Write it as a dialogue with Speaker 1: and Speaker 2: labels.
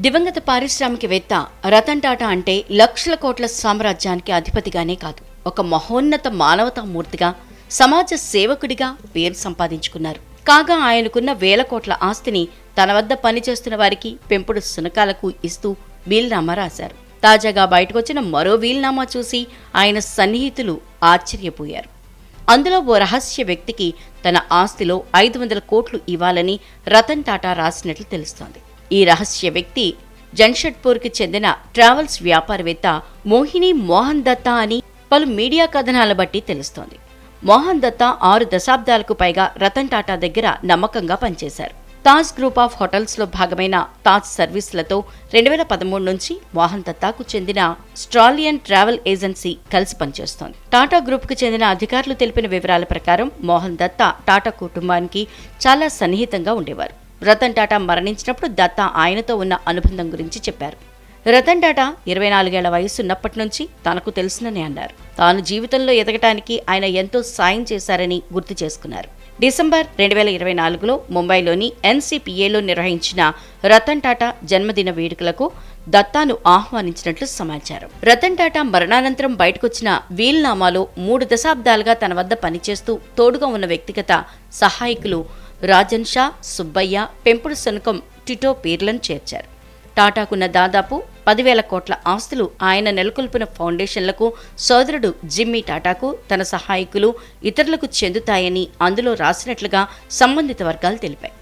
Speaker 1: దివంగత పారిశ్రామికవేత్త రతన్ టాటా అంటే లక్షల కోట్ల సామ్రాజ్యానికి అధిపతిగానే కాదు ఒక మహోన్నత మానవతామూర్తిగా సమాజ సేవకుడిగా పేరు సంపాదించుకున్నారు. కాగా ఆయనకున్న వేల కోట్ల ఆస్తిని తన వద్ద పనిచేస్తున్న వారికి పెంపుడు సునకాలకు ఇస్తూ వీల్నామా రాశారు. తాజాగా బయటకొచ్చిన మరో వీల్నామా చూసి ఆయన సన్నిహితులు ఆశ్చర్యపోయారు. అందులో ఓ రహస్య వ్యక్తికి తన ఆస్తిలో ఐదు వందల కోట్లు ఇవ్వాలని రతన్ టాటా రాసినట్లు తెలుస్తోంది. ఈ రహస్య వ్యక్తి జన్షెడ్పూర్కి చెందిన ట్రావెల్స్ వ్యాపారవేత్త మోహిని మోహన్ దత్తా అని పలు మీడియా కథనాల బట్టి తెలుస్తోంది. మోహన్ దత్తా ఆరు దశాబ్దాలకు పైగా రతన్ టాటా దగ్గర నమ్మకంగా పనిచేశారు. తాజ్ గ్రూప్ ఆఫ్ హోటల్స్లో భాగమైన తాజ్ సర్వీసులతో రెండు వేల పదమూడు నుంచి మోహన్ దత్తాకు చెందిన స్ట్రాలియన్ ట్రావెల్ ఏజెన్సీ కలిసి పనిచేస్తోంది. టాటా గ్రూప్కు చెందిన అధికారులు తెలిపిన వివరాల ప్రకారం మోహన్ దత్తా టాటా కుటుంబానికి చాలా సన్నిహితంగా ఉండేవారు. రతన్ టాటా మరణించినప్పుడు దత్తా ఆయనతో ఉన్న అనుబంధం గురించి చెప్పారు. రతన్ టాటా ఇరవై నాలుగేళ్ళ వయసున్నప్పటి నుంచి తనకు తెలుసునని అన్నారు. తాను జీవితంలో ఎదగటానికి ఆయన ఎంతో సాయం చేశారని గుర్తు చేసుకున్నారు. డిసెంబర్ రెండు వేల ఇరవై నాలుగులో ముంబైలోని ఎన్సీపీఏలో నిర్వహించిన రతన్ టాటా జన్మదిన వేడుకలకు దత్తాను ఆహ్వానించినట్లు సమాచారం. రతన్ టాటా మరణానంతరం బయటకొచ్చిన వీల్నామాలో మూడు దశాబ్దాలుగా తన వద్ద పనిచేస్తూ తోడుగా ఉన్న వ్యక్తిగత సహాయకులు రాజన్ షా సుబ్బయ్య పెంపుడు శనుకం టిటో పేర్లను చేర్చారు. టాటాకున్న దాదాపు పదివేల కోట్ల ఆస్తులు ఆయన నెలకొల్పిన ఫౌండేషన్లకు సోదరుడు జిమ్మీ టాటాకు తన సహాయకులు ఇతరులకు చెందుతాయని అందులో రాసినట్లుగా సంబంధిత వర్గాలు తెలిపాయి.